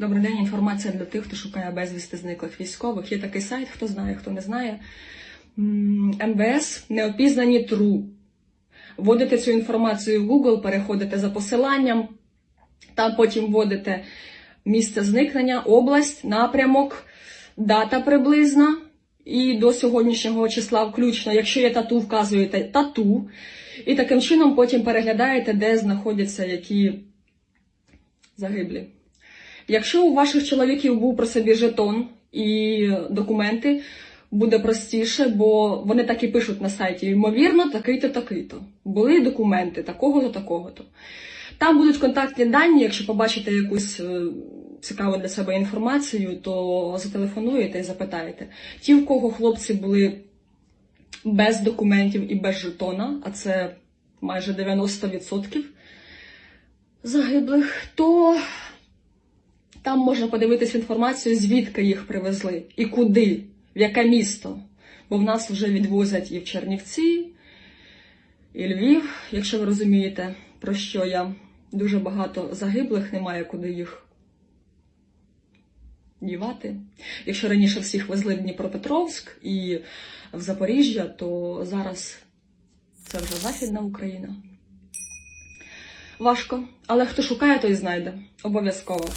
Добрий день. Інформація для тих, хто шукає безвісти зниклих військових. Є такий сайт, хто знає, хто не знає. МВС неопізнані тру. Вводите цю інформацію в Google, переходите за посиланням, там потім вводите місце зникнення, область, напрямок, дата приблизна. І до сьогоднішнього числа включно, якщо є тату, вказуєте тату. І таким чином потім переглядаєте, де знаходяться які загиблі. Якщо у ваших чоловіків був про собі жетон і документи, буде простіше, бо вони так і пишуть на сайті. Ймовірно, такий-то, такий-то. Були документи такого-то, такого-то. Там будуть контактні дані, якщо побачите якусь е, цікаву для себе інформацію, то зателефонуєте і запитаєте. Ті, в кого хлопці були без документів і без жетона, а це майже 90% загиблих, то там можна подивитись інформацію, звідки їх привезли і куди, в яке місто. Бо в нас вже відвозять і в Чернівці, і Львів, якщо ви розумієте, про що я. Дуже багато загиблих, немає куди їх дівати. Якщо раніше всіх везли в Дніпропетровськ і в Запоріжжя, то зараз це вже Західна Україна. Важко, але хто шукає, той знайде. Обов'язково.